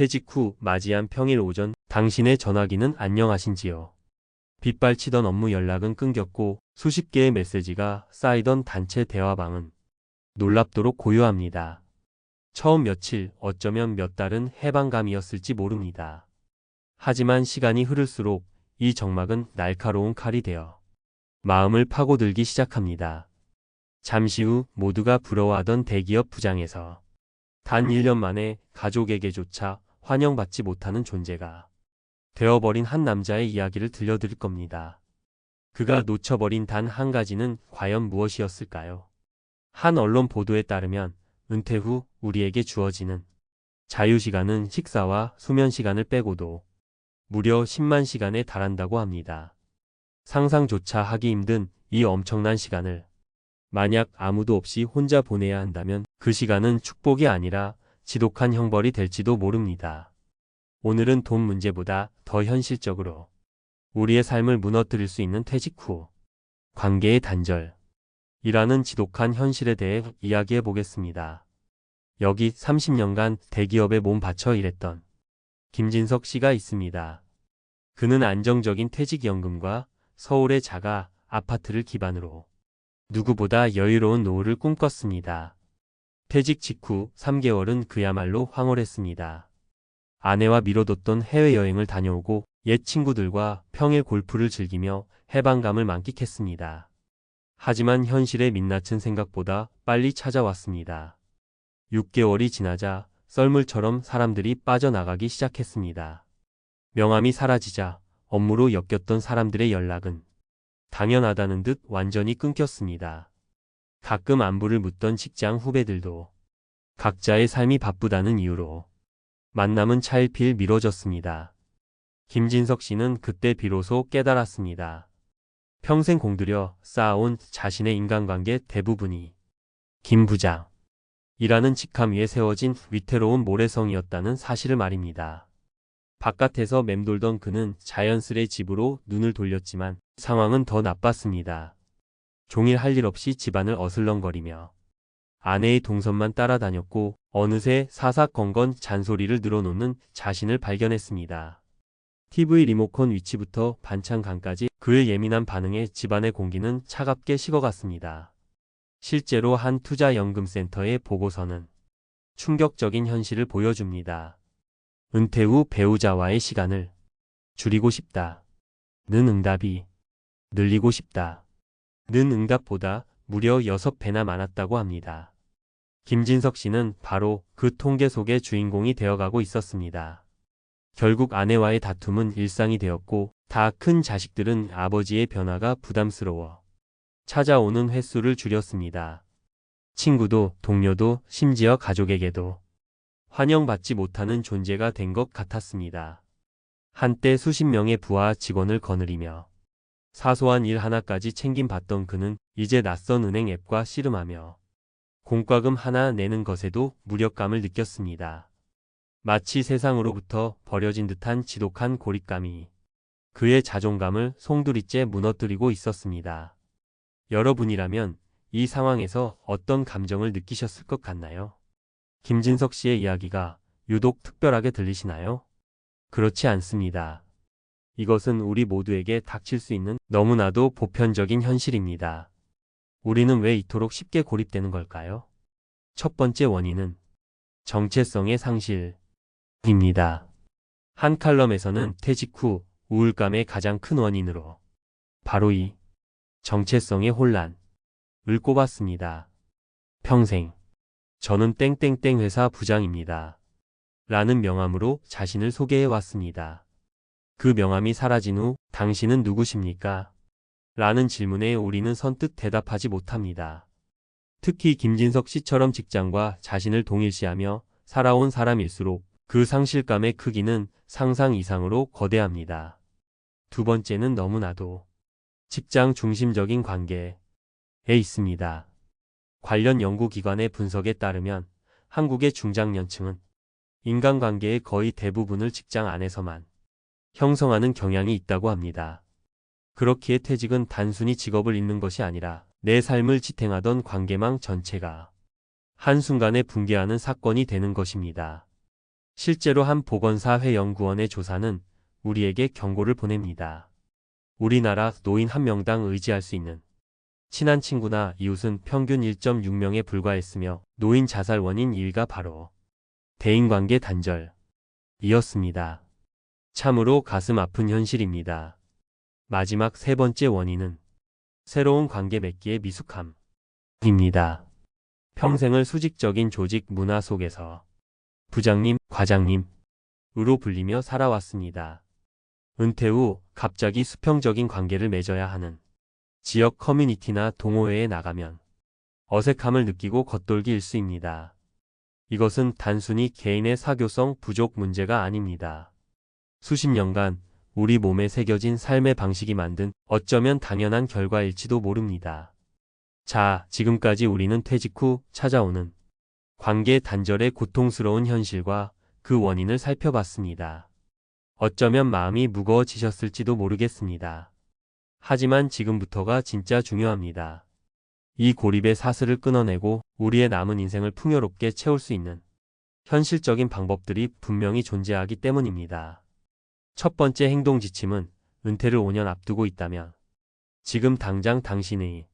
퇴직 후 맞이한 평일 오전 당신의 전화기는 안녕하신지요. 빗발치던 업무 연락은 끊겼고 수십 개의 메시지가 쌓이던 단체 대화방은 놀랍도록 고요합니다. 처음 며칠, 어쩌면 몇 달은 해방감이었을지 모릅니다. 하지만 시간이 흐를수록 이 정막은 날카로운 칼이 되어 마음을 파고들기 시작합니다. 잠시 후 모두가 부러워하던 대기업 부장에서 단 1년 만에 가족에게조차 환영받지 못하는 존재가 되어버린 한 남자의 이야기를 들려드릴 겁니다. 그가 놓쳐버린 단 한 가지는 과연 무엇이었을까요? 한 언론 보도에 따르면 은퇴 후 우리에게 주어지는 자유시간은 식사와 수면 시간을 빼고도 무려 10만 시간에 달한다고 합니다. 상상조차 하기 힘든 이 엄청난 시간을 만약 아무도 없이 혼자 보내야 한다면 그 시간은 축복이 아니라 지독한 형벌이 될지도 모릅니다. 오늘은 돈 문제보다 더 현실적으로 우리의 삶을 무너뜨릴 수 있는 퇴직 후 관계의 단절 이라는 지독한 현실에 대해 이야기해 보겠습니다. 여기 30년간 대기업에 몸 바쳐 일했던 김진석 씨가 있습니다. 그는 안정적인 퇴직연금과 서울의 자가 아파트를 기반으로 누구보다 여유로운 노후를 꿈꿨습니다. 퇴직 직후 3개월은 그야말로 황홀했습니다. 아내와 미뤄뒀던 해외여행을 다녀오고 옛 친구들과 평일 골프를 즐기며 해방감을 만끽했습니다. 하지만 현실의 민낯은 생각보다 빨리 찾아왔습니다. 6개월이 지나자 썰물처럼 사람들이 빠져나가기 시작했습니다. 명함이 사라지자 업무로 엮였던 사람들의 연락은 당연하다는 듯 완전히 끊겼습니다. 가끔 안부를 묻던 직장 후배들도 각자의 삶이 바쁘다는 이유로 만남은 차일피일 미뤄졌습니다. 김진석 씨는 그때 비로소 깨달았습니다. 평생 공들여 쌓아온 자신의 인간관계 대부분이 김 부장 이라는 직함 위에 세워진 위태로운 모래성이었다는 사실을 말입니다. 바깥에서 맴돌던 그는 자연스레 집으로 눈을 돌렸지만 상황은 더 나빴습니다. 종일 할 일 없이 집안을 어슬렁거리며 아내의 동선만 따라다녔고 어느새 사사건건 잔소리를 늘어놓는 자신을 발견했습니다. TV 리모컨 위치부터 반찬간까지 그의 예민한 반응에 집안의 공기는 차갑게 식어갔습니다. 실제로 한 투자연금센터의 보고서는 충격적인 현실을 보여줍니다. 은퇴 후 배우자와의 시간을 줄이고 싶다. 는 응답이 늘리고 싶다. 는 응답보다 무려 6배나 많았다고 합니다. 김진석 씨는 바로 그 통계 속의 주인공이 되어가고 있었습니다. 결국 아내와의 다툼은 일상이 되었고 다 큰 자식들은 아버지의 변화가 부담스러워 찾아오는 횟수를 줄였습니다. 친구도 동료도 심지어 가족에게도 환영받지 못하는 존재가 된 것 같았습니다. 한때 수십 명의 부하 직원을 거느리며 사소한 일 하나까지 챙김 받던 그는 이제 낯선 은행 앱과 씨름하며 공과금 하나 내는 것에도 무력감을 느꼈습니다. 마치 세상으로부터 버려진 듯한 지독한 고립감이 그의 자존감을 송두리째 무너뜨리고 있었습니다. 여러분이라면 이 상황에서 어떤 감정을 느끼셨을 것 같나요? 김진석 씨의 이야기가 유독 특별하게 들리시나요? 그렇지 않습니다. 이것은 우리 모두에게 닥칠 수 있는 너무나도 보편적인 현실입니다. 우리는 왜 이토록 쉽게 고립되는 걸까요? 첫 번째 원인은 정체성의 상실입니다. 한 칼럼에서는 퇴직 후 우울감의 가장 큰 원인으로 바로 이 정체성의 혼란을 꼽았습니다. 평생 저는 땡땡땡 회사 부장입니다. 라는 명함으로 자신을 소개해 왔습니다. 그 명함이 사라진 후 당신은 누구십니까? 라는 질문에 우리는 선뜻 대답하지 못합니다. 특히 김진석 씨처럼 직장과 자신을 동일시하며 살아온 사람일수록 그 상실감의 크기는 상상 이상으로 거대합니다. 두 번째는 너무나도 직장 중심적인 관계에 있습니다. 관련 연구기관의 분석에 따르면 한국의 중장년층은 인간관계의 거의 대부분을 직장 안에서만 형성하는 경향이 있다고 합니다. 그렇기에 퇴직은 단순히 직업을 잃는 것이 아니라 내 삶을 지탱하던 관계망 전체가 한순간에 붕괴하는 사건이 되는 것입니다. 실제로 한 보건사회 연구원의 조사는 우리에게 경고를 보냅니다. 우리나라 노인 한 명당 의지할 수 있는 친한 친구나 이웃은 평균 1.6명에 불과했으며 노인 자살 원인 1가 바로 대인관계 단절이었습니다. 참으로 가슴 아픈 현실입니다. 마지막 세 번째 원인은 새로운 관계 맺기의 미숙함입니다. 평생을 수직적인 조직 문화 속에서 부장님, 과장님, 으로 불리며 살아왔습니다. 은퇴 후 갑자기 수평적인 관계를 맺어야 하는 지역 커뮤니티나 동호회에 나가면 어색함을 느끼고 겉돌기 일수입니다. 이것은 단순히 개인의 사교성 부족 문제가 아닙니다. 수십 년간 우리 몸에 새겨진 삶의 방식이 만든 어쩌면 당연한 결과일지도 모릅니다. 자, 지금까지 우리는 퇴직 후 찾아오는 관계 단절의 고통스러운 현실과 그 원인을 살펴봤습니다. 어쩌면 마음이 무거워지셨을지도 모르겠습니다. 하지만 지금부터가 진짜 중요합니다. 이 고립의 사슬을 끊어내고 우리의 남은 인생을 풍요롭게 채울 수 있는 현실적인 방법들이 분명히 존재하기 때문입니다. 첫 번째 행동 지침은 은퇴를 5년 앞두고 있다면 지금 당장 당신의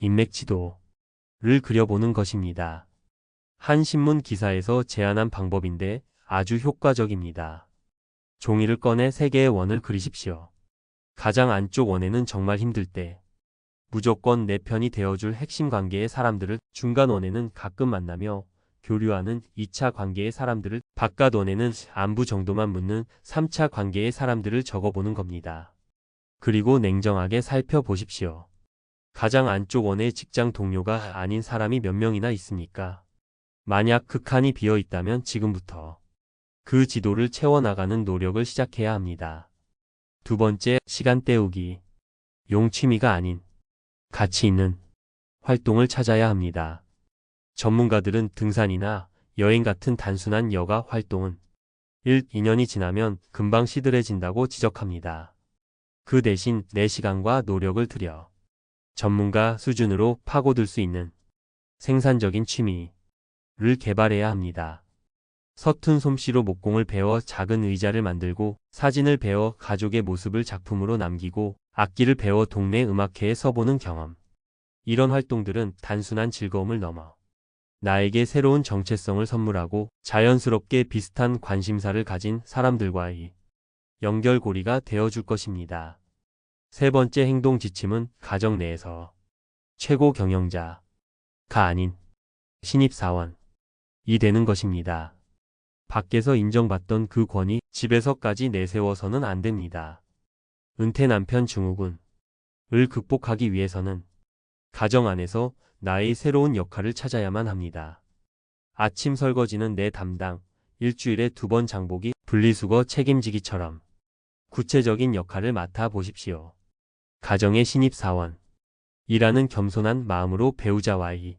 인맥 지도를 그려보는 것입니다. 한 신문 기사에서 제안한 방법인데 아주 효과적입니다. 종이를 꺼내 세 개의 원을 그리십시오. 가장 안쪽 원에는 정말 힘들 때 무조건 내 편이 되어줄 핵심 관계의 사람들을 중간 원에는 가끔 만나며 교류하는 2차 관계의 사람들을 바깥 원에는 안부 정도만 묻는 3차 관계의 사람들을 적어보는 겁니다. 그리고 냉정하게 살펴보십시오. 가장 안쪽 원에 직장 동료가 아닌 사람이 몇 명이나 있습니까? 만약 그 칸이 비어 있다면 지금부터 그 지도를 채워나가는 노력을 시작해야 합니다. 두 번째, 시간 때우기. 용취미가 아닌 가치 있는 활동을 찾아야 합니다. 전문가들은 등산이나 여행 같은 단순한 여가 활동은 1, 2년이 지나면 금방 시들해진다고 지적합니다. 그 대신 내 시간과 노력을 들여 전문가 수준으로 파고들 수 있는 생산적인 취미를 개발해야 합니다. 서툰 솜씨로 목공을 배워 작은 의자를 만들고 사진을 배워 가족의 모습을 작품으로 남기고 악기를 배워 동네 음악회에 서보는 경험. 이런 활동들은 단순한 즐거움을 넘어 나에게 새로운 정체성을 선물하고 자연스럽게 비슷한 관심사를 가진 사람들과의 연결고리가 되어줄 것입니다. 세 번째 행동 지침은 가정 내에서 최고 경영자가 아닌 신입사원이 되는 것입니다. 밖에서 인정받던 그 권위 집에서까지 내세워서는 안 됩니다. 은퇴 남편 증후군을 극복하기 위해서는 가정 안에서 나의 새로운 역할을 찾아야만 합니다. 아침 설거지는 내 담당, 일주일에 두 번 장보기, 분리수거 책임지기처럼 구체적인 역할을 맡아 보십시오. 가정의 신입사원. 이라는 겸손한 마음으로 배우자와의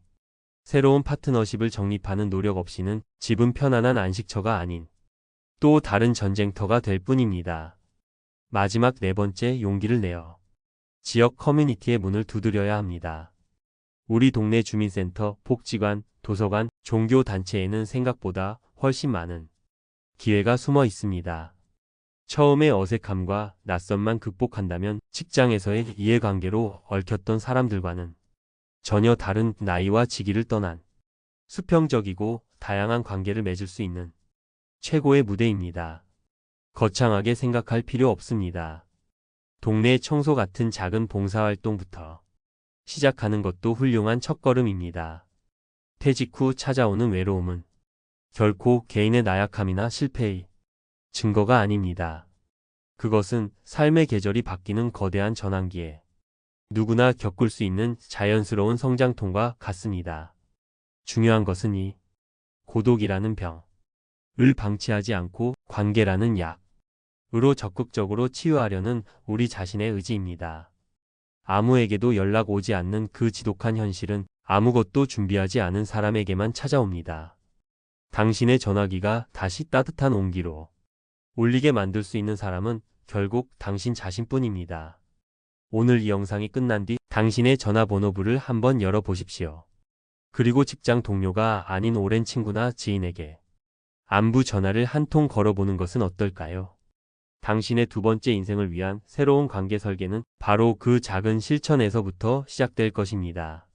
새로운 파트너십을 정립하는 노력 없이는 집은 편안한 안식처가 아닌 또 다른 전쟁터가 될 뿐입니다. 마지막 네 번째 용기를 내어 지역 커뮤니티의 문을 두드려야 합니다. 우리 동네 주민센터, 복지관, 도서관, 종교단체에는 생각보다 훨씬 많은 기회가 숨어 있습니다. 처음의 어색함과 낯선만 극복한다면 직장에서의 이해관계로 얽혔던 사람들과는 전혀 다른 나이와 직위를 떠난 수평적이고 다양한 관계를 맺을 수 있는 최고의 무대입니다. 거창하게 생각할 필요 없습니다. 동네 청소 같은 작은 봉사활동부터 시작하는 것도 훌륭한 첫걸음입니다. 퇴직 후 찾아오는 외로움은 결코 개인의 나약함이나 실패의 증거가 아닙니다. 그것은 삶의 계절이 바뀌는 거대한 전환기에 누구나 겪을 수 있는 자연스러운 성장통과 같습니다. 중요한 것은 이 고독이라는 병을 방치하지 않고 관계라는 약으로 적극적으로 치유하려는 우리 자신의 의지입니다. 아무에게도 연락 오지 않는 그 지독한 현실은 아무것도 준비하지 않은 사람에게만 찾아옵니다. 당신의 전화기가 다시 따뜻한 온기로 울리게 만들 수 있는 사람은 결국 당신 자신뿐입니다. 오늘 이 영상이 끝난 뒤 당신의 전화번호부를 한번 열어보십시오. 그리고 직장 동료가 아닌 오랜 친구나 지인에게 안부 전화를 한 통 걸어보는 것은 어떨까요? 당신의 두 번째 인생을 위한 새로운 관계 설계는 바로 그 작은 실천에서부터 시작될 것입니다.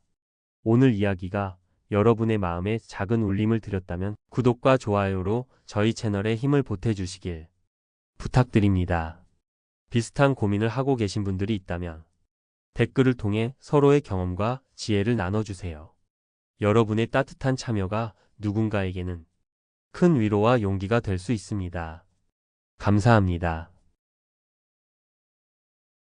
오늘 이야기가 여러분의 마음에 작은 울림을 드렸다면 구독과 좋아요로 저희 채널에 힘을 보태주시길 부탁드립니다. 비슷한 고민을 하고 계신 분들이 있다면 댓글을 통해 서로의 경험과 지혜를 나눠주세요. 여러분의 따뜻한 참여가 누군가에게는 큰 위로와 용기가 될 수 있습니다. 감사합니다.